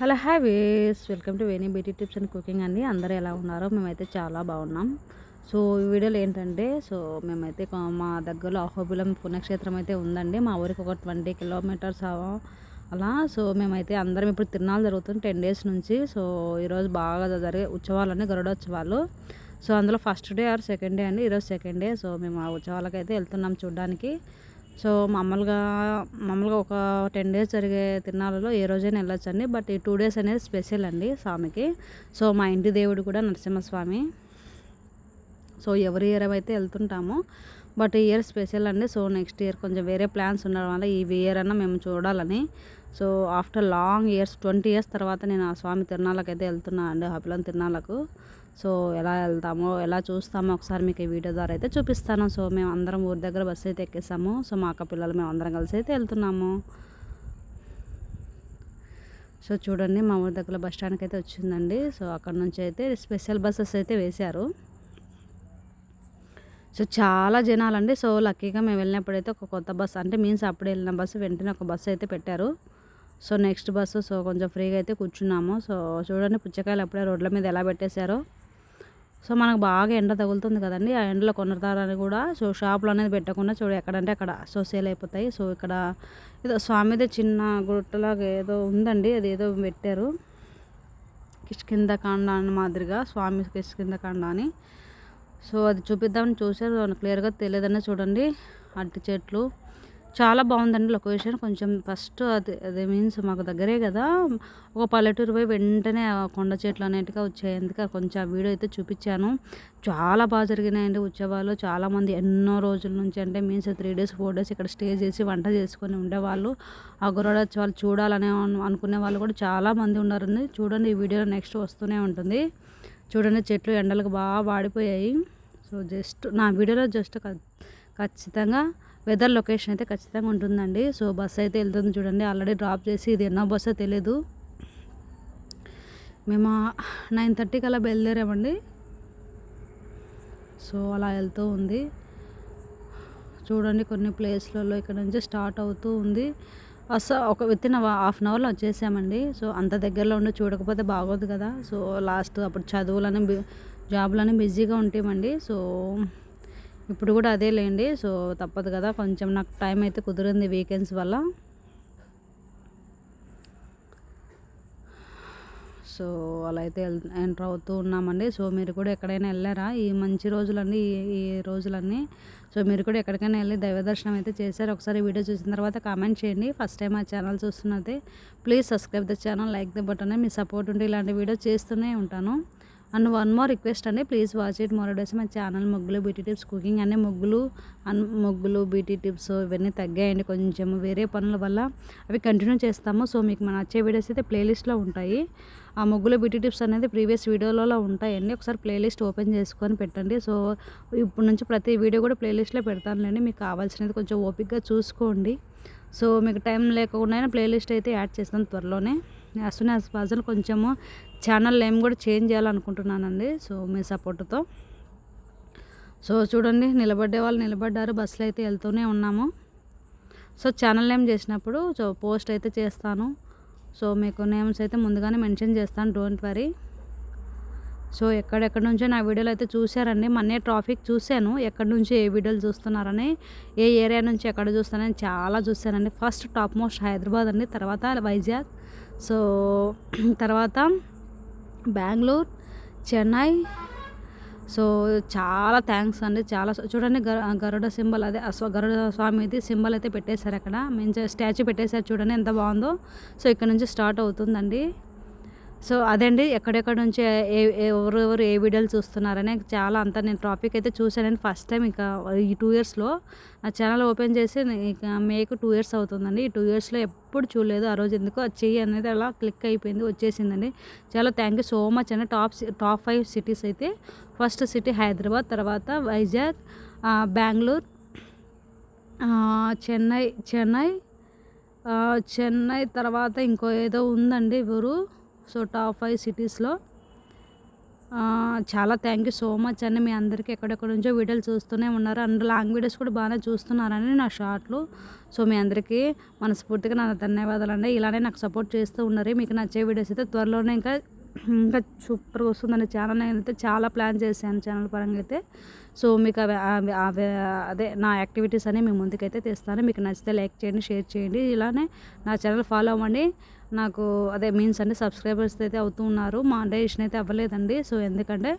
Hello హ్యావీస్ welcome to Veni beauty tips and cooking అండి. అందరూ ఎలా ఉన్నారో? మేమైతే చాలా బాగున్నాం. సో ఈ వీడియోలో ఏంటంటే సో మేమైతే మా దగ్గరలో అహోబిలం పుణ్యక్షేత్రం అయితే ఉందండి. మా ఊరికి ఒక ట్వంటీ కిలోమీటర్స్ అలా. సో మేమైతే అందరం ఇప్పుడు తిరునాళ్ళు జరుగుతుంది టెన్ డేస్ నుంచి. సో ఈరోజు బాగా జరిగే ఉత్సవాలన్నీ గరుడోత్సవాలు సో అందులో first day or second day అండి ఈరోజు సెకండ్ డే. సో మేము ఆ ఉత్సవాలకైతే అయితే వెళ్తున్నాం చూడడానికి. సో మామూలుగా మామూలుగా ఒక టెన్ డేస్ జరిగే తిరునాళ్ళలో ఏ రోజైనా వెళ్ళొచ్చండి. బట్ ఈ టూ డేస్ అనేది స్పెషల్ అండి స్వామికి. సో మా ఇంటి దేవుడు కూడా నరసింహస్వామి. సో ఎవరి ఇయర్ అయితే వెళ్తుంటాము బట్ ఈ ఇయర్ స్పెషల్ అండి. సో నెక్స్ట్ ఇయర్ కొంచెం వేరే ప్లాన్స్ ఉండడం వల్ల ఈ ఇయర్ అన్న మేము చూడాలని so after long years twenty years తర్వాత నేను ఆ స్వామి తిరునాళ్ళకి అయితే వెళ్తున్నాను అండి హపిలం తిరునాళ్ళకు. సో ఎలా వెళ్తామో ఎలా చూస్తామో ఒకసారి మీకు ఈ వీడియో ద్వారా అయితే చూపిస్తాను. సో మేము అందరం ఊరి దగ్గర బస్సు అయితే ఎక్కేసాము. సో మా అక్క పిల్లలు మేము అందరం కలిసి అయితే వెళ్తున్నాము. సో చూడండి మా ఊరి దగ్గర బస్ స్టాండ్కి అయితే వచ్చిందండి. సో అక్కడ నుంచి అయితే స్పెషల్ బస్సెస్ అయితే వేశారు. సో చాలా జనాలండి. సో లక్కీగా మేము వెళ్ళినప్పుడైతే ఒక కొత్త బస్సు అంటే మీన్స్ అప్పుడు వెళ్ళిన బస్సు వెంటనే ఒక బస్సు అయితే పెట్టారు. సో నెక్స్ట్ బస్సు సో కొంచెం ఫ్రీగా అయితే కూర్చున్నాము. సో చూడండి పుచ్చకాయలు అప్పుడే రోడ్ల మీద ఎలా పెట్టేశారో. సో మనకు బాగా ఎండ తగులుతుంది కదండి. ఆ ఎండలో కొనతారని కూడా సో షాపులు అనేది పెట్టకుండా చూడు ఎక్కడంటే అక్కడ. సో సేల్ అయిపోతాయి. సో ఇక్కడ ఏదో స్వామిదే చిన్న గుట్టలాగా ఏదో ఉందండి. అది ఏదో పెట్టారు. కిష్కింద కాండ అని మాదిరిగా స్వామి కిష్కింద కాండ అని. సో అది చూపిద్దామని చూసారు క్లియర్గా తెలియదనే చూడండి. అరటి చెట్లు చాలా బాగుందండి లొకేషన్. కొంచెం ఫస్ట్ అది అదే మీన్స్ మాకు దగ్గరే కదా. ఒక పల్లెటూరు పోయి వెంటనే కొండ చెట్లు అనేట్టుగా వచ్చాయి. అందుకే కొంచెం ఆ వీడియో అయితే చూపించాను. చాలా బాగా జరిగినాయండి ఉత్సవాలు. చాలామంది ఎన్నో రోజుల నుంచి అంటే means three days four days ఇక్కడ స్టే చేసి వంట చేసుకొని ఉండేవాళ్ళు. ఆ వాళ్ళు చూడాలని అనుకునే వాళ్ళు కూడా చాలా మంది ఉన్నారండి. చూడండి ఈ వీడియో నెక్స్ట్ వస్తూనే ఉంటుంది. చూడండి చెట్లు ఎండలకు బాగా వాడిపోయాయి. సో జస్ట్ నా వీడియోలో జస్ట్ ఖచ్చితంగా వెదర్ లొకేషన్ అయితే ఖచ్చితంగా ఉంటుందండి. సో బస్ అయితే వెళ్తుంది చూడండి. ఆల్రెడీ డ్రాప్ చేసి ఇది ఎన్నో బస్సో తెలియదు మేము నైన్ థర్టీకి అలా బయలుదేరామండి. సో అలా వెళ్తూ ఉంది. చూడండి కొన్ని ప్లేస్లలో ఇక్కడ నుంచి స్టార్ట్ అవుతూ ఉంది. అసలు ఒక విత్ ఇన్ హాఫ్ అన్ అవర్లో వచ్చేసామండి. సో అంత దగ్గరలో ఉండి చూడకపోతే బాగోదు కదా. సో లాస్ట్ అప్పుడు చదువులని బి- జాబ్లని బిజీగా ఉంటామండి. సో ఇప్పుడు కూడా అదే లేండి. సో తప్పదు కదా. కొంచెం నాకు టైం అయితే కుదిరింది వీకెండ్స్ వల్ల. సో అలా అయితే ఎంటర్ అవుతూ ఉన్నామండి. సో మీరు కూడా ఎక్కడైనా వెళ్ళారా? ఈ మంచి రోజులన్నీ ఈ ఈ రోజులన్నీ. సో మీరు కూడా ఎక్కడికైనా వెళ్ళి దైవ దర్శనం అయితే చేశారు. ఒకసారి వీడియో చూసిన తర్వాత కామెంట్ చేయండి. ఫస్ట్ టైం ఆ ఛానల్ చూస్తున్నది please subscribe the channel like the button me support ఉంటే ఇలాంటి వీడియో చేస్తూనే ఉంటాను. అండ్ వన్ మోర్ రిక్వెస్ట్ అండి please watch it more days మా ఛానల్ ముగ్గులు బ్యూటీ టిప్స్ కుకింగ్ అనే ముగ్గులు అన్ ముగ్గులు బ్యూటీ టిప్స్ ఇవన్నీ తగ్గాయండి కొంచెం వేరే పనుల వల్ల అవి కంటిన్యూ చేస్తాము. సో మీకు మన నచ్చే వీడియోస్ అయితే ప్లేలిస్ట్లో ఉంటాయి. ఆ ముగ్గులు బ్యూటీ టిప్స్ అనేది ప్రీవియస్ వీడియోలలో ఉంటాయండి. ఒకసారి ప్లేలిస్ట్ ఓపెన్ చేసుకొని పెట్టండి. సో ఇప్పుడు నుంచి ప్రతి వీడియో కూడా ప్లేలిస్ట్లో పెడతానులేండి. మీకు కావాల్సినది కొంచెం ఓపిక్గా చూసుకోండి. సో మీకు టైం లేకుండా ప్లేలిస్ట్ అయితే యాడ్ చేస్తాను త్వరలోనే. యాజ్ సూన్ యాజ్ పాసిబుల్ కొంచెము ఛానల్ నేమ్ కూడా చేంజ్ చేయాలనుకుంటున్నానండి. సో మీ సపోర్ట్తో. సో చూడండి నిలబడ్డే వాళ్ళు నిలబడ్డారు. బస్సులో అయితే వెళ్తూనే ఉన్నాము. సో ఛానల్ నేమ్ చేసినప్పుడు సో పోస్ట్ అయితే చేస్తాను. సో మీకు నేమ్స్ అయితే ముందుగానే మెన్షన్ చేస్తాను. Don't worry. సో ఎక్కడెక్కడ నుంచో నా వీడియోలు అయితే చూశారండి. మొన్నే ట్రాఫిక్ చూశాను. ఎక్కడి నుంచి ఏ వీడియోలు చూస్తున్నారని ఏ ఏరియా నుంచి ఎక్కడ చూస్తానని చాలా చూశానండి. ఫస్ట్ టాప్ మోస్ట్ హైదరాబాద్ అండి తర్వాత వైజాగ్. సో తర్వాత బెంగళూరు చెన్నై. సో చాలా థ్యాంక్స్ అండి. చాలా చూడండి గరుడ సింబల్ అదే అశ్వ గరుడ స్వామిది సింబల్ అయితే పెట్టేశారు అక్కడ. మంచి స్టాచ్యూ పెట్టేశారు చూడండి ఎంత బాగుందో. సో ఇక్కడ నుంచి స్టార్ట్ అవుతుందండి. సో అదండి ఎక్కడెక్కడ నుంచి ఏ ఎవరెవరు ఏ వీడియోలు చూస్తున్నారని చాలా అంతా నేను ట్రాఫిక్ అయితే చూశానండి ఫస్ట్ టైం ఇక ఈ టూ ఇయర్స్లో. నా ఛానల్ ఓపెన్ చేసి ఇక మేకు టూ ఇయర్స్ అవుతుందండి. ఈ టూ ఇయర్స్లో ఎప్పుడు చూడలేదు ఆ రోజు ఎందుకు అది చెయ్యి అనేది అలా క్లిక్ అయిపోయింది వచ్చేసిందండి. చాలా థ్యాంక్ యూ సో మచ్ అండి. టాప్ సి- టాప్ ఫైవ్ సిటీస్ అయితే. ఫస్ట్ సిటీ హైదరాబాద్ తర్వాత వైజాగ్ బెంగళూరు చెన్నై చెన్నై చెన్నై తర్వాత ఇంకో ఏదో ఉందండి ఊరు. సో టాప్ ఫైవ్ సిటీస్లో. చాలా థ్యాంక్ యూ సో మచ్ అండి. మీ అందరికీ ఎక్కడెక్కడ నుంచో వీడియోలు చూస్తూనే ఉన్నారు. అండ్ లాంగ్ వీడియోస్ కూడా బాగానే చూస్తున్నారని నా షార్ట్లు. సో మీ అందరికీ మనస్ఫూర్తిగా నా ధన్యవాదాలు అండి ఇలానే నాకు సపోర్ట్ చేస్తూ ఉన్నారు. మీకు నచ్చే వీడియోస్ అయితే త్వరలోనే ఇంకా ఇంకా సూపర్గా వస్తుందండి. ఛానల్ నేనైతే చాలా ప్లాన్ చేశాను ఛానల్ పరంగా అయితే. సో మీకు అవి అవి- అవి అదే నా యాక్టివిటీస్ అని మీ ముందుకైతే తెస్తాను. మీకు నచ్చితే లైక్ చేయండి షేర్ చేయండి. ఇలానే నా ఛానల్ ఫాలో అవ్వండి. నాకు అదే మీన్స్ అంటే సబ్స్క్రైబర్స్ అయితే అవుతూ ఉన్నారు. మా మానిటైజేషన్ అయితే అవ్వలేదండి. సో ఎందుకంటే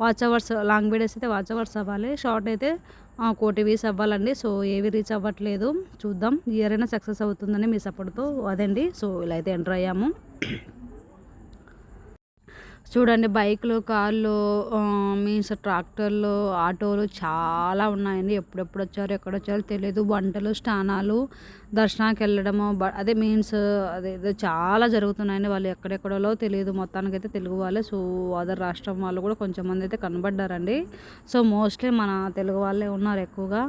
వాచ్ అవర్స్ లాంగ్ వీడియోస్ అయితే వాచ్ అవర్స్ అవ్వాలి. షార్ట్ అయితే కోటి వీస్ అవ్వాలండి. సో ఏవి రీచ్ అవ్వట్లేదు. చూద్దాం. ఇయర్ అయినా సక్సెస్ అవుతుందని మీ సపోర్ట్తో అదండి. సో ఇలా అయితే ఎంటర్ అయ్యాము. చూడండి బైక్లు కార్లు మీన్స్ ట్రాక్టర్లు ఆటోలు చాలా ఉన్నాయండి. ఎప్పుడెప్పుడు వచ్చారు ఎక్కడ వచ్చారో తెలియదు వంటలు స్నానాలు దర్శనానికి వెళ్ళడము అదే మీన్స్ అదే చాలా జరుగుతున్నాయండి. వాళ్ళు ఎక్కడెక్కడలో తెలియదు మొత్తానికైతే తెలుగు వాళ్ళే. సో అదర్ రాష్ట్రం వాళ్ళు కూడా కొంచెం మంది అయితే కనబడ్డారండి. సో మోస్ట్లీ మన తెలుగు వాళ్ళే ఉన్నారు ఎక్కువగా.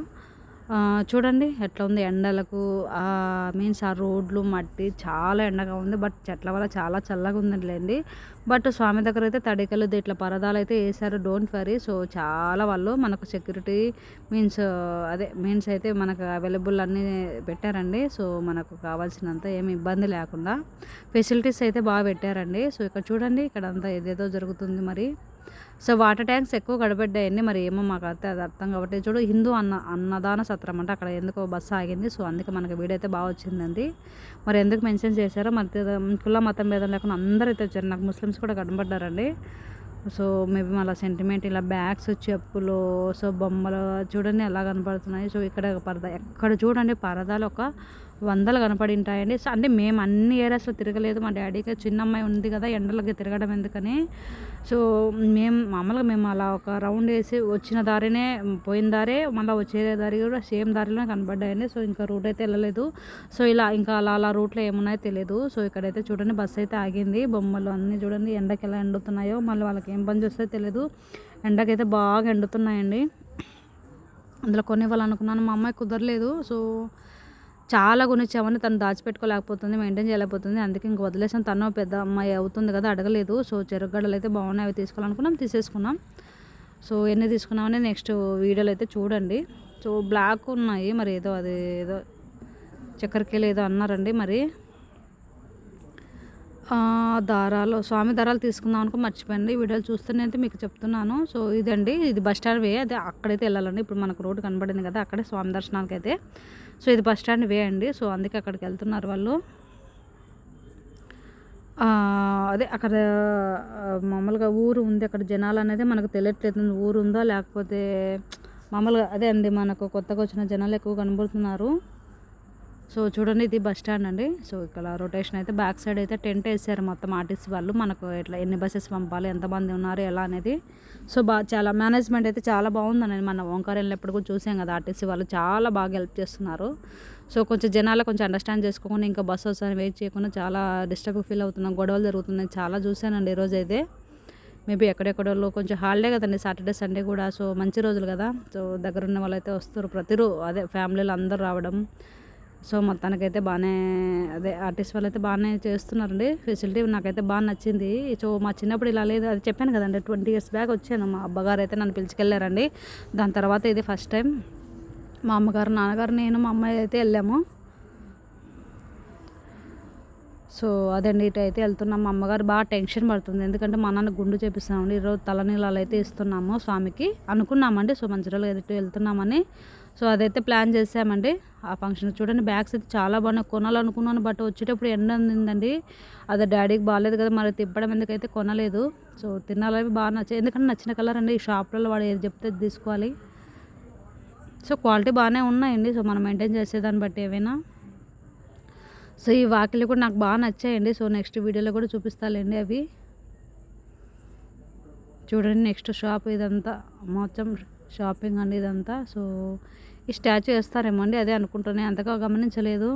చూడండి ఎట్లా ఉంది ఎండలకు. మీన్స్ ఆ రోడ్లు మట్టి చాలా ఎండగా ఉంది. బట్ చెట్ల వల్ల చాలా చల్లగా ఉందండి. బట్ స్వామి దగ్గర అయితే తడికలు ఇట్లా పరదాలు అయితే వేశారు. డోంట్ వరీ సో చాలా వాళ్ళు మనకు సెక్యూరిటీ మీన్స్ అదే మీన్స్ అయితే మనకు అవైలబుల్ అన్నీ పెట్టారండి. సో మనకు కావాల్సినంత ఏమి ఇబ్బంది లేకుండా ఫెసిలిటీస్ అయితే బాగా పెట్టారండి. సో ఇక్కడ చూడండి ఇక్కడ అంతా ఏదేదో జరుగుతుంది మరి. సో వాటర్ ట్యాంక్స్ ఎక్కువ గడబడ్డాయండి మరి ఏమో మాకు అయితే అది అర్థం కాబట్టి చూడు హిందూ అన్న అన్నదాన సత్రం అంటే అక్కడ ఎందుకో బస్సు ఆగింది. సో అందుకే మనకి వీడైతే బాగా వచ్చిందండి. మరి ఎందుకు మెన్షన్ చేశారో మరి కుల మతం భేదం లేకుండా అందరూ అయితే వచ్చారు. నాకు ఐటమ్స్ కూడా కనబడ్డారండి. సో మేబీ అలా సెంటిమెంట్ ఇలా బ్యాగ్స్ చెప్పులు సో బొమ్మలు చూడండి ఎలా కనపడుతున్నాయి సో ఇక్కడ పరద ఎక్కడ చూడండి పరదాలు ఒక వందలు కనపడి ఉంటాయండి సో అంటే మేము అన్ని ఏరియాస్లో తిరగలేదు. మా డాడీకి చిన్న అమ్మాయి ఉంది కదా ఎండలకి తిరగడం ఎందుకని. సో మేము మామూలుగా మేము అలా ఒక రౌండ్ వేసి వచ్చిన దారినే పోయిన దారే మళ్ళీ వచ్చే దారి కూడా సేమ్ దారిలోనే కనబడ్డాయండి. సో ఇంకా రూట్ అయితే వెళ్ళలేదు. సో ఇలా ఇంకా అలా అలా రూట్లో ఏమున్నాయో తెలియదు సో ఇక్కడైతే చూడండి బస్సు అయితే ఆగింది. బొమ్మలు అన్నీ చూడండి ఎండకి ఎలా ఎండుతున్నాయో మళ్ళీ వాళ్ళకి ఏం పని చేస్తే తెలియదు ఎండకైతే బాగా ఎండుతున్నాయండి. అందులో కొనివ్వాలనుకున్నాను మా అమ్మాయి కుదరలేదు. సో చాలా కొనిచ్చామని తను దాచిపెట్టుకోలేకపోతుంది మెయింటైన్ చేయలేకపోతుంది. అందుకే ఇంక వదిలేసాను తను పెద్ద అమ్మాయి అవుతుంది కదా అడగలేదు. సో చెరుగడ్డలు అయితే బాగున్నాయి. అవి తీసుకోవాలనుకున్నాం. తీసేసుకున్నాం. సో ఎన్ని తీసుకున్నామని నెక్స్ట్ వీడియోలు అయితే చూడండి. సో బ్లాక్ ఉన్నాయి. మరి ఏదో అది ఏదో చక్కెరకేలు ఏదో అన్నారండి మరి. దారాలు. స్వామి దారాలు తీసుకుందాం అనుకో మర్చిపోయింది ఈ వీడియోలు చూస్తూనే అయితే మీకు చెప్తున్నాను. సో ఇదండి. ఇది బస్ స్టాండ్ వే. అదే అక్కడైతే వెళ్ళాలండి. ఇప్పుడు మనకు రోడ్డు కనబడింది కదా అక్కడే స్వామి దర్శనానికి అయితే సో ఇది బస్ స్టాండ్ వే అండి. సో అందుకే అక్కడికి వెళ్తున్నారు వాళ్ళు. అదే అక్కడ మామూలుగా ఊరు ఉంది. అక్కడ జనాలు అనేది మనకు తెలియట్లేదు. ఊరు ఉందా లేకపోతే మామూలుగా అదే అండి. మనకు కొత్తగా వచ్చిన జనాలు ఎక్కువ కనబడుతున్నారు. సో చూడండి ఇది బస్ స్టాండ్ అండి. సో ఇక్కడ రొటేషన్ అయితే బ్యాక్ సైడ్ అయితే టెంట్ వేసారు మొత్తం ఆర్టీసీ వాళ్ళు. మనకు ఎట్లా ఎన్ని బస్సెస్ పంపాలి ఎంతమంది ఉన్నారు ఎలా అనేది. సో బా చాలా మేనేజ్మెంట్ అయితే చాలా బాగుందండి. మన ఓంకార్ వెళ్ళినప్పుడు కూడా చూసాం కదా ఆర్టీసీ వాళ్ళు చాలా బాగా హెల్ప్ చేస్తున్నారు. సో కొంచెం జనాలు కొంచెం అండర్స్టాండ్ చేసుకోకుండా ఇంకా బస్సు వస్తాను వెయిట్ చేయకుండా చాలా డిస్టర్బ్ ఫీల్ అవుతున్నాం. గొడవలు జరుగుతున్నాయి. చాలా చూశానండి ఈరోజు అయితే. మేబీ ఎక్కడెక్కడో కొంచెం హాలిడే కదండి సాటర్డే సండే కూడా. సో మంచి రోజులు కదా. సో దగ్గరున్న వాళ్ళైతే వస్తారు ప్రతిరోజు అదే ఫ్యామిలీలు అందరూ రావడం. సో మొత్తానికైతే బాగానే అదే ఆర్టిస్ట్ వాళ్ళు అయితే బాగానే చేస్తున్నారండి. ఫెసిలిటీ నాకైతే బాగా నచ్చింది. సో మా చిన్నప్పుడు ఇలా లేదు అది చెప్పాను కదండి ట్వంటీ ఇయర్స్ బ్యాక్ వచ్చాను. మా అబ్బగారు అయితే నన్ను పిలిచికెళ్ళారండి. దాని తర్వాత ఇది ఫస్ట్ టైం. మా అమ్మగారు నాన్నగారు నేను మా అమ్మాయి అయితే వెళ్ళాము. సో అదండి ఇటు అయితే వెళ్తున్నాం. మా అమ్మగారు బాగా టెన్షన్ పడుతుంది. ఎందుకంటే మా నాన్న గుండు చేపిస్తున్నామండి. ఈరోజు తలనీళ్ళు అయితే ఇస్తున్నాము స్వామికి. అనుకున్నామండి సో మంచిర్యాల ఎదుటి వెళ్తున్నామని. సో అదైతే ప్లాన్ చేసామండి. ఆ ఫంక్షన్ చూడండి బ్యాగ్స్ అయితే చాలా బాగున్నాయి. కొనాలనుకున్నాను బట్ వచ్చేటప్పుడు ఎండ ఉందండి అది డాడీకి బాగాలేదు కదా మరి తిప్పడం ఎందుకైతే కొనలేదు. సో తినాలవి బాగా నచ్చాయి ఎందుకంటే నచ్చిన కలర్ అండి. ఈ షాప్లలో వాడు ఏది చెప్తే తీసుకోవాలి. సో క్వాలిటీ బాగానే ఉన్నాయండి. సో మనం మెయింటైన్ చేసేదాన్ని బట్టి ఏవైనా. సో ఈ వాకిలు కూడా నాకు బాగా నచ్చాయండి. సో నెక్స్ట్ వీడియోలో కూడా చూపిస్తాలేండి అవి. చూడండి నెక్స్ట్ షాప్ ఇదంతా. మొత్తం షాపింగ్ అండి ఇదంతా. సో ఈ స్టాచ్యూ వేస్తారేమో అండి అదే అనుకుంటున్నాయి అంతగా గమనించలేదు.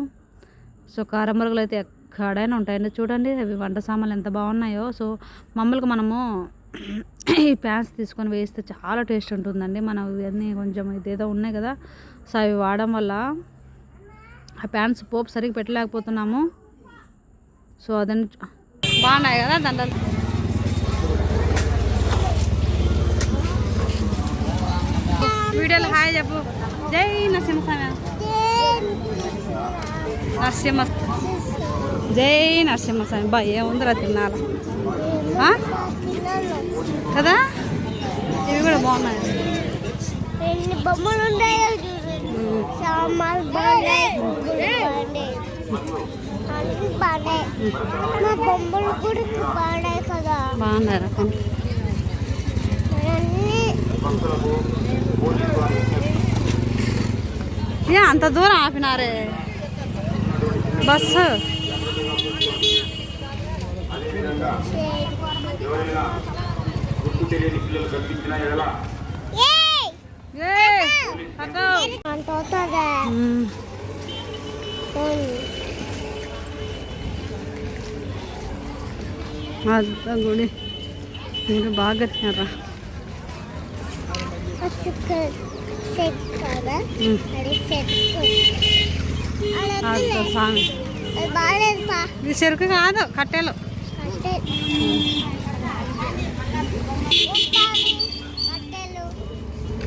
సో కారమరుగులు అయితే ఎక్కడైనా ఉంటాయండి. చూడండి అవి వంట సామాన్లు ఎంత బాగున్నాయో. సో మామూలుగా మనము ఈ ప్యాన్స్ తీసుకొని వేస్తే చాలా టేస్ట్ ఉంటుందండి. మనం ఇవన్నీ కొంచెం ఇదేదో ఉన్నాయి కదా. సో అవి వాడడం వల్ల ఆ ప్యాంట్స్ పోపు సరిగ్గా పెట్టలేకపోతున్నాము. సో అదని బాగున్నాయి కదా దండలు. వీడియోలు హాయ్ చెప్పు. జై నరసింహస్వామి నరసింహ జై నరసింహస్వామి బా ఏముందిరా తిన్నాల? కదా ఇవి కూడా బాగున్నాయి బొమ్మలు ఉన్నాయో ఏ అంత దూరం ఆపినారే. బస్సు. అద్ద గుడి. గుడి బాగా కట్టినారా సెట్ కదా. అది సెట్ ఇది చెరుకు కాదు కట్టెలు.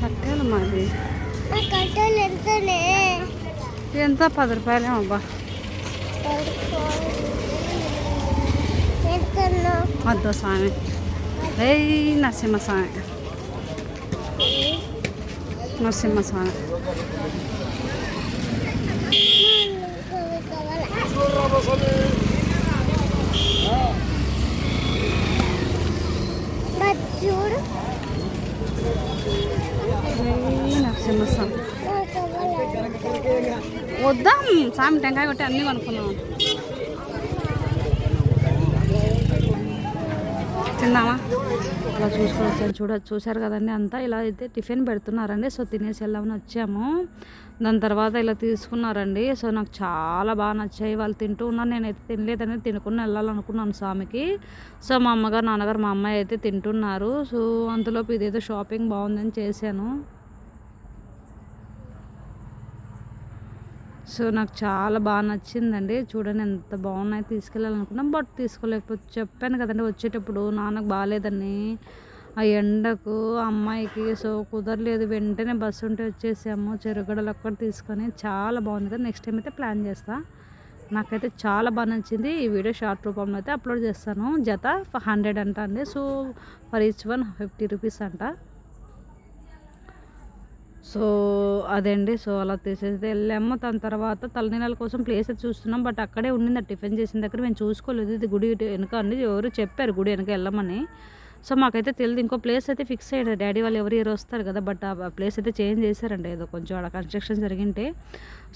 కట్టెలు. మాది. కట్టెలు ఎంతనే? ఎంత? పది రూపాయలేమో అబ్బా. వద్దు స్వామి. ఏయ్ నరసింహ స్వామి నరసింహ స్వామి చూడు ఏయ్ నరసింహ స్వామి నాకు అవ్వాలి. వద్దాం స్వామి టెంకాయ కొట్టి అన్నీ కొనుక్కున్నాం. తిందామా? అలా చూసుకొని వచ్చాను. చూడ చూశారు కదండి అంతా. ఇలా అయితే టిఫిన్ పెడుతున్నారండి. సో తినేసి వెళ్దామని వచ్చాము. దాని తర్వాత ఇలా తీసుకున్నారండి. సో నాకు చాలా బాగా నచ్చాయి. వాళ్ళు తింటూ ఉన్నారు. నేనైతే తినలేదని తినుకుని వెళ్ళాలనుకున్నాను స్వామికి. సో మా అమ్మగారు నాన్నగారు మా అమ్మాయి అయితే తింటున్నారు. సో అంతలోపు ఇదేదో షాపింగ్ బాగుందని చేశాను. సో నాకు చాలా బాగా నచ్చిందండి. చూడండి ఎంత బాగున్నాయి తీసుకెళ్ళాలనుకున్నాం. బట్ తీసుకోలేకపోతే చెప్పాను కదండి వచ్చేటప్పుడు నాన్నకు బాగాలేదని ఆ ఎండకు అమ్మాయికి సో కుదరలేదు. వెంటనే బస్సు ఉంటే వచ్చేసాము. చెరుగడలు ఒక్కటి తీసుకొని చాలా బాగుంది కదా. నెక్స్ట్ టైం అయితే ప్లాన్ చేస్తా. నాకైతే చాలా బాగా నచ్చింది. ఈ వీడియో షార్ట్ రూపంలో అయితే అప్లోడ్ చేస్తాను. జత హండ్రెడ్ అంట అండి. So for each one fifty rupees అంట. సో అదండి. సో అలా తీసేసి వెళ్ళాము. దాని తర్వాత తలనీళ్ళ కోసం ప్లేస్ అయితే చూస్తున్నాం. బట్ అక్కడే ఉండింది. టిఫిన్ చేసిన దగ్గర మేము చూసుకోలేదు. ఇది గుడి వెనుక అండి. ఎవరు చెప్పారు గుడి వెనక వెళ్ళమని. సో మాకైతే తెలియదు ఇంకో ప్లేస్ అయితే ఫిక్స్ అయ్యాడు. డాడీ వాళ్ళు ఎవరు ఎవరు వస్తారు కదా. బట్ ఆ ప్లేస్ అయితే చేంజ్ చేశారండి. ఏదో కొంచెం అక్కడ కన్స్ట్రక్షన్ జరిగింటే.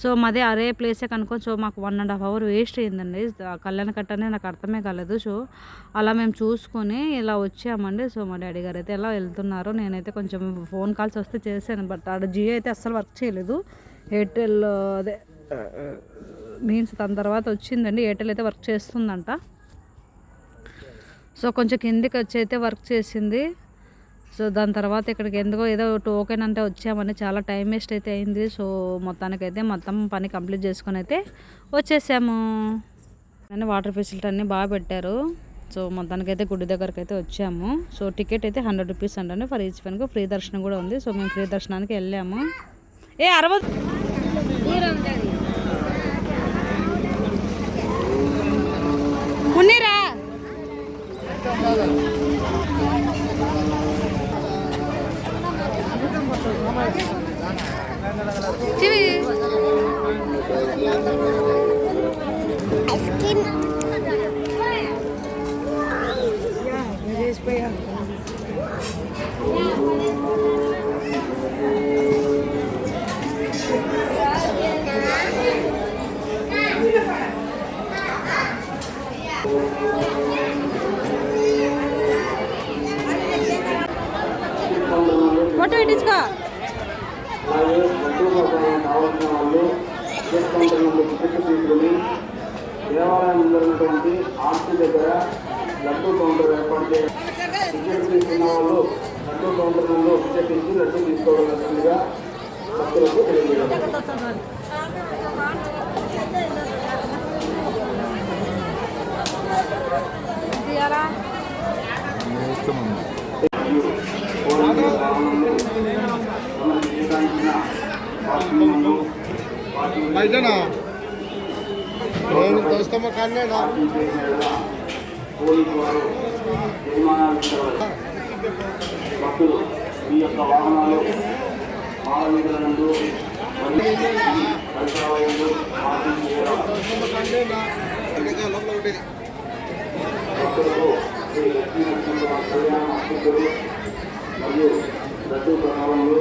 సో మాదే అరే ప్లేసే కనుక్కొని సో మాకు one and half hour waste అయిందండి కళ్యాణ కట్ట అనేది నాకు అర్థమే కాలేదు. సో అలా మేము చూసుకొని ఇలా వచ్చామండి. సో మా డాడీ గారు అయితే ఎలా వెళ్తున్నారు నేనైతే కొంచెం ఫోన్ కాల్స్ వస్తే చేశాను. బట్ ఆడ జియో అయితే అస్సలు వర్క్ చేయలేదు. ఎయిర్టెల్ అదే మీన్స్ దాని తర్వాత వచ్చిందండి. ఎయిర్టెల్ అయితే వర్క్ చేస్తుందంట. సో కొంచెం కిందికి వచ్చి అయితే వర్క్ చేసింది. సో దాని తర్వాత ఇక్కడికి ఎందుకో ఏదో టోకెన్ అంటే వచ్చామని చాలా టైం వేస్ట్ అయితే అయింది. సో మొత్తానికైతే మొత్తం పని కంప్లీట్ చేసుకొని అయితే వచ్చేసాము. కానీ వాటర్ ఫెసిలిటీ అన్నీ బాగా పెట్టారు. సో మొత్తానికైతే గుడి దగ్గరికి అయితే వచ్చాము. సో టికెట్ అయితే హండ్రెడ్ రూపీస్ అంటే ఫర్ ఈచ్ వన్కి ఫ్రీ దర్శనం కూడా ఉంది. సో మేము ఫ్రీ దర్శనానికి వెళ్ళాము. ఏ అరవై ఉన్నీరా টিভি আইসক্রিম బయటనా నేను దోస్తమ్మ కానీ భక్తులు మీ యొక్క వాహనాలు మానవీయుల నందు మరియు పరిసరాలయందు భక్తులకు శ్రీ లక్ష్మీ నరసింహ కళ్యాణ మరియు రద్దు ప్రభావంలో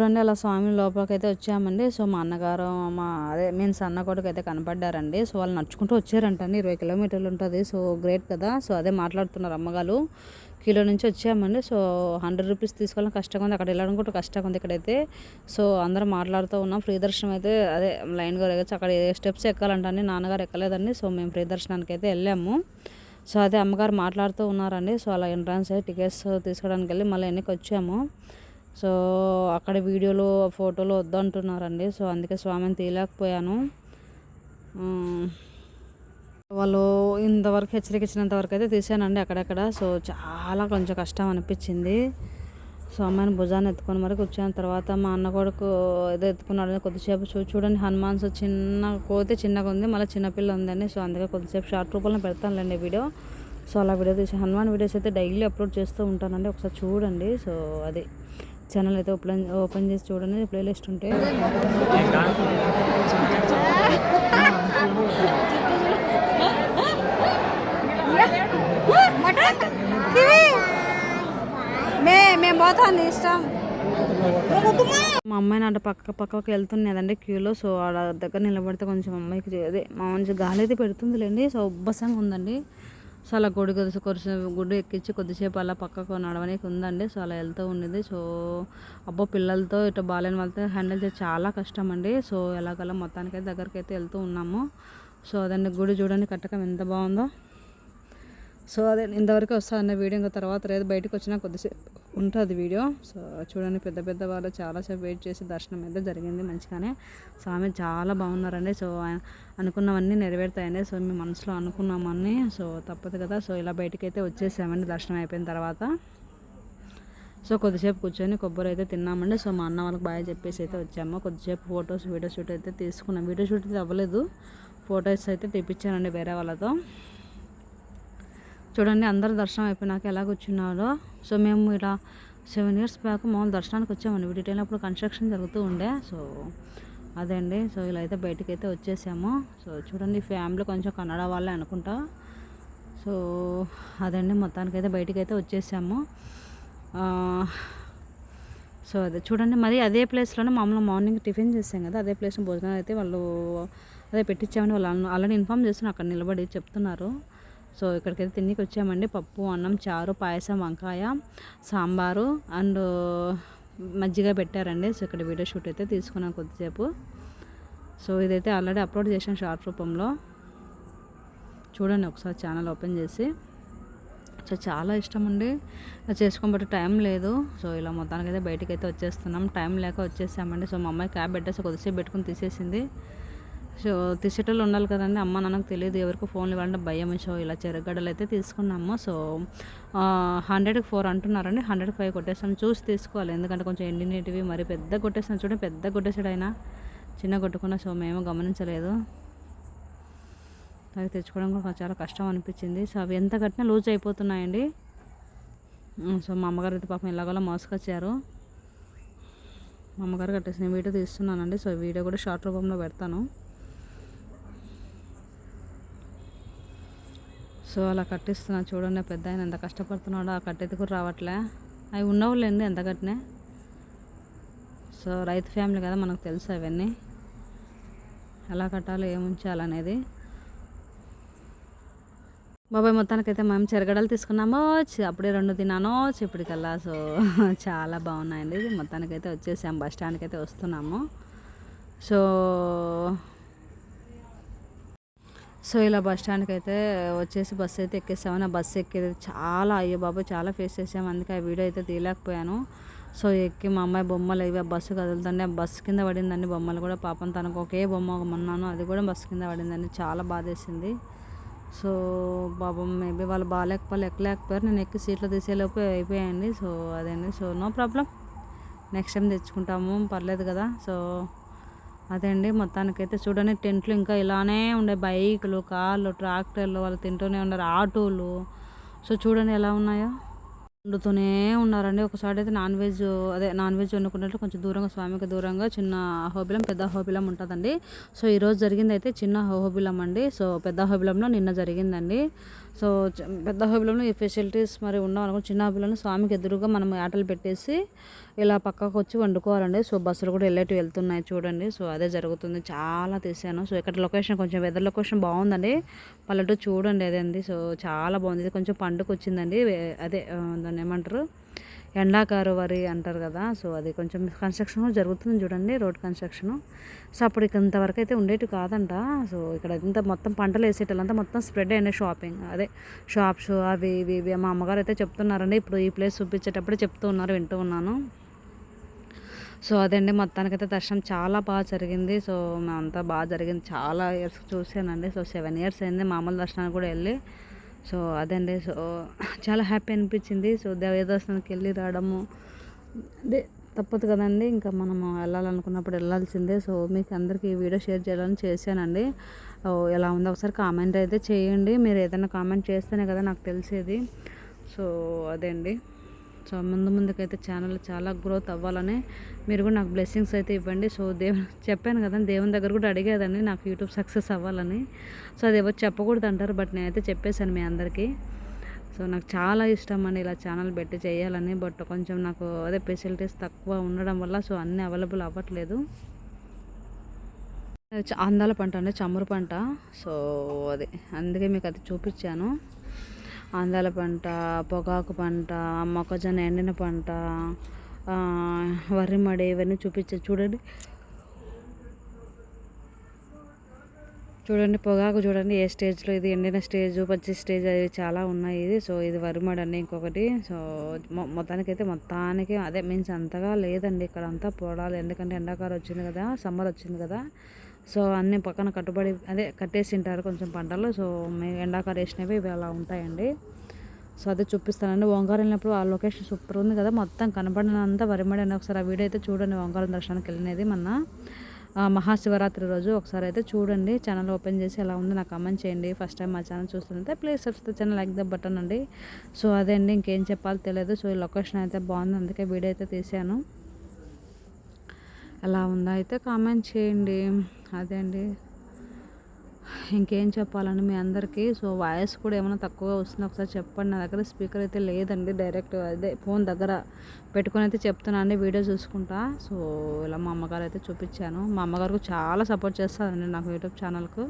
చూడండి అలా స్వామి లోపలికి అయితే వచ్చామండి. సో మా అన్నగారు మా అదే మేము సన్న కొడుకు అయితే కనపడ్డారండి. సో వాళ్ళు నడుచుకుంటూ వచ్చారంటండి. ఇరవై కిలోమీటర్లు ఉంటుంది. సో గ్రేట్ కదా. సో అదే మాట్లాడుతున్నారు అమ్మగారు. కిలో నుంచి వచ్చామండి. సో హండ్రెడ్ రూపీస్ తీసుకోవాలని కష్టంగా ఉంది. అక్కడ వెళ్ళడం కూడా కష్టంగా ఉంది ఇక్కడైతే. సో అందరం మాట్లాడుతూ ఉన్నాం. ఫ్రీ దర్శనం అయితే అదే లైన్గా ఎగచ్చు అక్కడ ఏ స్టెప్స్ ఎక్కాలంటండి. నాన్నగారు ఎక్కలేదండి. సో మేము ఫ్రీ దర్శనానికి అయితే వెళ్ళాము. సో అదే అమ్మగారు మాట్లాడుతూ ఉన్నారండి. సో అలా ఎంట్రన్స్ టికెట్స్ తీసుకోవడానికి వెళ్ళి మళ్ళీ వెనక్కి వచ్చాము సో అక్కడ వీడియోలు ఫోటోలు వద్దంటున్నారండి. సో అందుకే స్వామిని తీయలేకపోయాను. వాళ్ళు ఇంతవరకు హెచ్చరిక ఇచ్చినంత వరకు అయితే తీసానండి అక్కడక్కడ. సో చాలా కొంచెం కష్టం అనిపించింది. సో అమ్మాయిని భుజాన్ని ఎత్తుకొని మరి కూర్చున్న తర్వాత మా అన్న కొడుకు ఏదో ఎత్తుకున్నాడు కొద్దిసేపు చూ చూడండి హనుమాన్స్ చిన్న కోతి చిన్నగా ఉంది మళ్ళీ చిన్నపిల్ల ఉందండి. సో అందుకే కొద్దిసేపు షార్ట్ రూపంలో పెడతానులేండి వీడియో. సో అలా వీడియో తీసి హనుమాన్ వీడియోస్ అయితే డైలీ అప్లోడ్ చేస్తూ ఉంటానండి. ఒకసారి చూడండి. సో అది ఛానల్ అయితే ఓపెన్ ఓపెన్ చేసి చూడండి ప్లేలిస్ట్ ఉంటే. మే మేము ఇష్టం. మా అమ్మాయిని అటు పక్క పక్కకి వెళ్తున్నదండి క్యూలో సో ఆడ దగ్గర నిలబడితే కొంచెం అమ్మాయికి అదే మా మంచి గాలి అయితే పెడుతుందిలేండి సో ఉబ్బసంగా ఉందండి. సో అలా గుడి కొద్ది కొద్దిసేపు గుడి ఎక్కించి కొద్దిసేపు అలా పక్కకు నడవనీకి ఉందండి. సో అలా వెళ్తూ ఉండేది సో అబ్బో పిల్లలతో ఇటు బాలేని వాళ్ళతో హ్యాండిల్ చేసి చాలా కష్టం అండి సో ఎలాగలా మొత్తానికైతే దగ్గరికి అయితే వెళ్తూ ఉన్నాము. సో అదండి గుడి చూడండి కట్టకం ఎంత బాగుందో. సో అదే ఇంతవరకు వస్తుంది వీడియో ఇంకా తర్వాత లేదు బయటకు వచ్చినా కొద్దిసేపు ఉంటుంది వీడియో. సో చూడండి పెద్ద పెద్ద వాళ్ళు చాలాసేపు వెయిట్ చేసి దర్శనం అయితే జరిగింది మంచిగానే. స్వామి చాలా బాగున్నారండి. సో అనుకున్నవన్నీ నెరవేరుతాయండి. సో మేము మనసులో అనుకున్నామని సో తప్పదు కదా. సో ఇలా బయటికి అయితే వచ్చేసామండి దర్శనం అయిపోయిన తర్వాత. సో కొద్దిసేపు కూర్చొని కొబ్బరి అయితే తిన్నామండి. సో మా అన్న వాళ్ళకి బాగా చెప్పేసి అయితే వచ్చాము. కొద్దిసేపు ఫొటోస్ వీడియో షూట్ అయితే తీసుకున్నాం. వీడియో షూట్ అయితే అవ్వలేదు. ఫొటోస్ అయితే తెప్పించానండి వేరే వాళ్ళతో. చూడండి అందరు దర్శనం అయిపోయినాక ఎలా కూర్చున్నారో. సో మేము ఇలా సెవెన్ ఇయర్స్ బ్యాక్ మామూలు దర్శనానికి వచ్చామండి. వీటిలో అప్పుడు కన్స్ట్రక్షన్ జరుగుతూ ఉండే. సో అదే అండి సో ఇలా అయితే బయటికి అయితే వచ్చేసాము. సో చూడండి ఫ్యామిలీ కొంచెం కన్నడ వాళ్ళే అనుకుంటా. సో అదండి మొత్తానికి అయితే బయటికి అయితే వచ్చేసాము సో అదే చూడండి మరి అదే ప్లేస్లోనే మామూలు మార్నింగ్ టిఫిన్ చేసాం కదా. అదే ప్లేస్లో భోజనాలు అయితే వాళ్ళు అదే పెట్టించామని వాళ్ళు ఆల్రెడీ ఇన్ఫామ్ చేస్తున్నారు అక్కడ నిలబడి చెప్తున్నారు. సో ఇక్కడికైతే తిండికి వచ్చామండి. పప్పు అన్నం చారు పాయసం వంకాయ సాంబారు అండ్ మజ్జిగ పెట్టారండి. సో ఇక్కడ వీడియో షూట్ అయితే తీసుకున్నాను కొద్దిసేపు. సో ఇదైతే ఆల్రెడీ అప్లోడ్ చేసాం షార్ట్ రూపంలో. చూడండి ఒకసారి ఛానల్ ఓపెన్ చేసి. సో చాలా ఇష్టం అండి చేసుకోబట్టి టైం లేదు. సో ఇలా మొత్తానికి అయితే అయితే వచ్చేస్తున్నాం. టైం లేక వచ్చేసామండి. సో మా అమ్మాయి క్యాబ్ పెట్టేసి కొద్దిసేపు పెట్టుకుని తీసేసింది. సో తీసేటోళ్ళు ఉండాలి కదండి. అమ్మ నాన్నకు తెలియదు ఎవరికి ఫోన్లు ఇవ్వాలంటే భయం సో ఇలా చెరగడ్డలు అయితే తీసుకున్నాము. సో హండ్రెడ్కి ఫోర్ అంటున్నారండి. హండ్రెడ్కి ఫైవ్ కొట్టేసాం చూసి తీసుకోవాలి. ఎందుకంటే కొంచెం ఎండినేటివి మరి పెద్ద కొట్టేసాం చూడండి. పెద్ద కొట్టేసాడు ఆయన చిన్న కొట్టుకున్న సో మేము గమనించలేదు. అవి తెచ్చుకోవడం కూడా చాలా కష్టం అనిపించింది. సో అవి ఎంత కట్టినా లూజ్ అయిపోతున్నాయండి. సో మా అమ్మగారు అయితే పాపం ఎలాగోలా మోసుకొచ్చారు. మా అమ్మగారు కట్టేసిన వీడియో తీస్తున్నానండి. సో వీడియో కూడా షార్ట్ రూపంలో పెడతాను. సో అలా కట్టిస్తున్నా. చూడండి పెద్ద ఆయన ఎంత కష్టపడుతున్నాడో. ఆ కట్టేది కూడా రావట్లే. అవి ఉన్నవాళ్ళండి ఎంత కట్టినా? సో రైతు ఫ్యామిలీ కదా మనకు తెలుసు అవన్నీ. ఎలా కట్టాలి ఏముంచాలనేది బాబాయ్ మొత్తానికైతే మేము చెరగడలు తీసుకున్నామో చి- అప్పుడే రెండు తిన్నానో ఇప్పటికల్లా సో చాలా బాగున్నాయండి. మొత్తానికైతే వచ్చేసాం. బస్ స్టాండ్కి అయితే వస్తున్నాము. సో సో ఇలా బస్ స్టాండ్కి అయితే వచ్చేసి బస్సు అయితే ఎక్కేసాము. నా బస్సు ఎక్కేది చాలా అయ్యో బాబు చాలా ఫేస్ చేసాము. అందుకే ఆ వీడియో అయితే తీయలేకపోయాను. సో ఎక్కి మా అమ్మాయి బొమ్మలు ఇవి ఆ బస్సు కదులుతుండే ఆ బస్సు కింద పడిందండి బొమ్మలు కూడా. పాపం తనకు ఒకే బొమ్మ మొన్నాను అది కూడా బస్సు కింద పడిందండి. చాలా బాధేసింది. సో పాపం మేబీ వాళ్ళు బాగాలేకపోయి ఎక్కలేకపోయారు. నేను ఎక్కి సీట్లో తీసేలోపు అయిపోయాయండి. సో అదండి. So no problem. Next time తెచ్చుకుంటాము. పర్లేదు కదా. సో అదే అండి మొత్తానికైతే చూడండి టెంట్లు ఇంకా ఇలానే ఉండే. బైకులు కార్లు ట్రాక్టర్లు వాళ్ళు తింటూనే ఉన్నారు. ఆటోలు. సో చూడండి ఎలా ఉన్నాయో. వండుతూనే ఉన్నారండి. ఒకసారి అయితే నాన్ వెజ్ అదే నాన్ వెజ్ వండుకున్నట్లు కొంచెం దూరంగా స్వామికి దూరంగా చిన్న హోబిలం పెద్ద హోబిలం ఉంటుందండి. సో ఈరోజు జరిగింది అయితే చిన్న హోబిలం అండి. సో పెద్ద హోబిలంలో నిన్న జరిగిందండి. సో పెద్ద హోబిలంలో ఈ ఫెసిలిటీస్ మరి ఉండవు అనుకో చిన్న హోబిలంలో స్వామికి ఎదురుగా మనం ఆటలు పెట్టేసి ఇలా పక్కకు వచ్చి వండుకోవాలండి. సో బస్సులు కూడా వెళ్ళేటివి వెళ్తున్నాయి చూడండి. సో అదే జరుగుతుంది. చాలా తీసాను. సో ఇక్కడ లొకేషన్ కొంచెం వెదర్ లొకేషన్ బాగుందండి. పల్లెటూరు చూడండి అదండి సో చాలా బాగుంది. ఇది కొంచెం పండుగ వచ్చిందండి. అదే దాన్ని ఏమంటారు? ఎండాకారు వరి అంటారు కదా సో అది కొంచెం కన్స్ట్రక్షన్ జరుగుతుంది చూడండి రోడ్ కన్స్ట్రక్షన్ సో అప్పుడు ఇక్కడ ఇంతవరకు అయితే ఉండేటి కాదంట. సో ఇక్కడ ఇంత మొత్తం పంటలు వేసేటంతా మొత్తం స్ప్రెడ్ అయినాయి షాపింగ్ అదే షాప్స్ అవి ఇవి ఇవి. మా అమ్మగారు అయితే చెప్తున్నారండి ఇప్పుడు ఈ ప్లేస్ చూపించేటప్పుడు చెప్తూ ఉన్నారు వింటూ ఉన్నాను. సో అదండి మొత్తానికైతే దర్శనం చాలా బాగా జరిగింది. సో అంతా బాగా జరిగింది. చాలా ఇయర్స్ చూసానండి సో సెవెన్ ఇయర్స్ అయింది మామూలు దర్శనానికి కూడా వెళ్ళి. సో అదండి. సో చాలా హ్యాపీ అనిపించింది. సో దేవ వెళ్ళి రావడము. అదే తప్పదు కదండి. ఇంకా మనం వెళ్ళాలనుకున్నప్పుడు వెళ్ళాల్సిందే. సో మీకు అందరికీ ఈ వీడియో షేర్ చేయాలని చేశానండి. ఎలా ఉందో ఒకసారి కామెంట్ అయితే చేయండి. మీరు ఏదైనా కామెంట్ చేస్తేనే కదా నాకు తెలిసేది. సో అదే అండి. సో ముందు ముందుకైతే ఛానల్ చాలా గ్రోత్ అవ్వాలని మీరు కూడా నాకు బ్లెస్సింగ్స్ అయితే ఇవ్వండి. సో దేవుని చెప్పాను కదా దేవుని దగ్గర కూడా అడిగేదండి నాకు యూట్యూబ్ సక్సెస్ అవ్వాలని. సో అది ఎవరు చెప్పకూడదు అంటారు బట్ నేనైతే చెప్పేశాను మీ అందరికీ. సో నాకు చాలా ఇష్టం అండి ఇలా ఛానల్ పెట్టి చేయాలని బట్ కొంచెం నాకు అదే ఫెసిలిటీస్ తక్కువ ఉండడం వల్ల సో అన్నీ అవైలబుల్ అవ్వట్లేదు. చ- అందాల పంట అంటే చమురు పంట. సో అది అందుకే మీకు అది చూపించాను. అందాల పంట పొగాకు పంట మొక్కజొన్న ఎండిన పంట వరిమడి వరి మడి ఇవన్నీ చూపించాను చూడండి. చూడండి పొగాకు చూడండి ఏ స్టేజ్లో ఇది ఎండిన స్టేజ్ పచ్చి స్టేజ్ అది చాలా ఉన్నాయి ఇది. సో ఇది వరిమడి అండి ఇంకొకటి. సో మొ- మొత్తానికైతే మొత్తానికి అదే మీన్స్ అంతగా లేదండి ఇక్కడ అంతా పొడాలి ఎందుకంటే ఎండాకాలం వచ్చింది కదా సమ్మర్ వచ్చింది కదా. సో అన్ని పక్కన కట్టుబడి అదే కట్టేసి ఉంటారు కొంచెం పంటలు. సో మే- ఎండాకాలం వేసినవి ఇవి అలా ఉంటాయండి. సో అదే చూపిస్తానండి. ఓంకారం వెళ్ళినప్పుడు ఆ లొకేషన్ సూపర్ ఉంది కదా మొత్తం కనపడినంత వరిమడి అని ఒకసారి ఆ వీడియో అయితే చూడండి. ఓంకారం దర్శనానికి వెళ్ళినది మొన్న. మహాశివరాత్రి రోజు ఒకసారి అయితే చూడండి. ఛానల్ ఓపెన్ చేసి ఎలా ఉంది నాకు కమెంట్ చేయండి. ఫస్ట్ టైం మా ఛానల్ చూస్తుంటే please subscribe channel like the button అండి. సో అదే అండి ఇంకేం చెప్పాలో తెలియదు. సో ఈ లొకేషన్ అయితే బాగుంది అందుకే వీడియో అయితే తీసాను. ఎలా ఉందో? అయితే కామెంట్ చేయండి. అదే అండి. ఇంకేం చెప్పాలండి మీ అందరికీ? సో వాయిస్ కూడా ఏమైనా తక్కువగా వస్తుందో? ఒకసారి చెప్పండి. నా దగ్గర స్పీకర్ అయితే లేదండి. డైరెక్ట్ అదే ఫోన్ దగ్గర పెట్టుకొని అయితే చెప్తున్నాను అండి. వీడియో చూసుకుంటా. సో ఇలా మా అమ్మగారు అయితే చూపించాను. మా అమ్మగారికి చాలా సపోర్ట్ చేస్తారండి నాకు యూట్యూబ్ ఛానల్కు.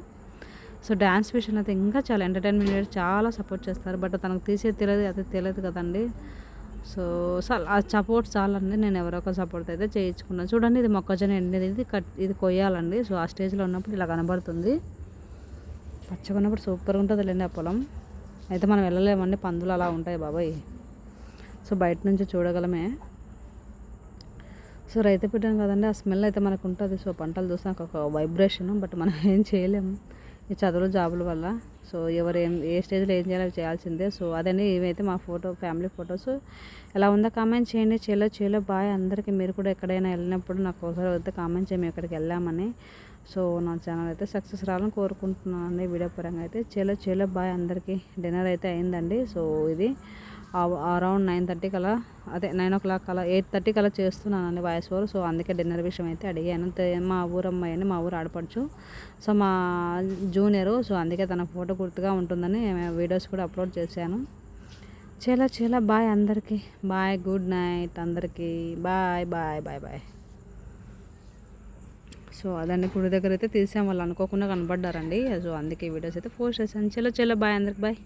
సో డ్యాన్స్ విషయంలో అయితే ఇంకా చాలా ఎంటర్టైన్మెంట్ చాలా సపోర్ట్ చేస్తారు. బట్ తనకు తీసేది తెలియదు అయితే తెలియదు కదండి. సో చాలా ఆ సపోర్ట్ చాలండి. నేను ఎవరో ఒక సపోర్ట్ అయితే చేయించుకున్నాను చూడండి ఇది మొక్కజొన్న ఎండేది ఇది కట్ ఇది కొయ్యాలండి. సో ఆ స్టేజ్లో ఉన్నప్పుడు ఇలా కనబడుతుంది. పచ్చగా ఉన్నప్పుడు సూపర్గా ఉంటుంది లేండి ఆ పొలం. అయితే మనం వెళ్ళలేమండి. పందులు అలా ఉంటాయి బాబాయ్. సో బయట నుంచి చూడగలమే. సో రైతు పెట్టాను కదండి ఆ స్మెల్ అయితే మనకు ఉంటుంది. సో పంటలు చూసినాక ఒక వైబ్రేషన్. బట్ మనం ఏం చేయలేము. ఈ చదువులు జాబుల వల్ల. సో ఎవరు ఏం ఏ స్టేజ్లో ఏం చేయాలో చేయాల్సిందే. సో అదండి ఇవైతే మా ఫోటో ఫ్యామిలీ ఫొటోస్. ఎలా ఉందో కామెంట్ చేయండి. చేలో చేలో బాయ్. అందరికీ మీరు కూడా ఎక్కడైనా వెళ్ళినప్పుడు నాకు ఒకసారి వద్ద కామెంట్ చేయండి. మేము ఎక్కడికి వెళ్ళామని. సో నా ఛానల్ అయితే సక్సెస్ రావాలని కోరుకుంటున్నాను. అండి వీడియో పరంగా అయితే చేలో చేలో బాయ్. అందరికీ డిన్నర్ అయితే అయిందండి. సో ఇది అరౌండ్ నైన్ థర్టీకి అలా అదే నైన్ ఓ క్లాక్ అలా ఎయిట్ థర్టీకి అలా చేస్తున్నానండి వాయిస్ ఓవర్ సో అందుకే డిన్నర్ విషయం అయితే అడిగాను. మా ఊరు అమ్మాయి అండి మా ఊరు ఆడపడుచు. సో మా జూనియరు సో అందుకే తన ఫోటో గుర్తుగా ఉంటుందని వీడియోస్ కూడా అప్లోడ్ చేశాను. చాలా చాలా బాయ్ అందరికీ. బాయ్ గుడ్ నైట్ అందరికీ. Bye bye bye bye so అదండి గుడి దగ్గర అయితే తీసాం. వాళ్ళు అనుకోకుండా కనపడ్డారండి సో అందుకే వీడియోస్ అయితే పోస్ట్ చేశాను. చాలా చాలా బాయ్ అందరికి బాయ్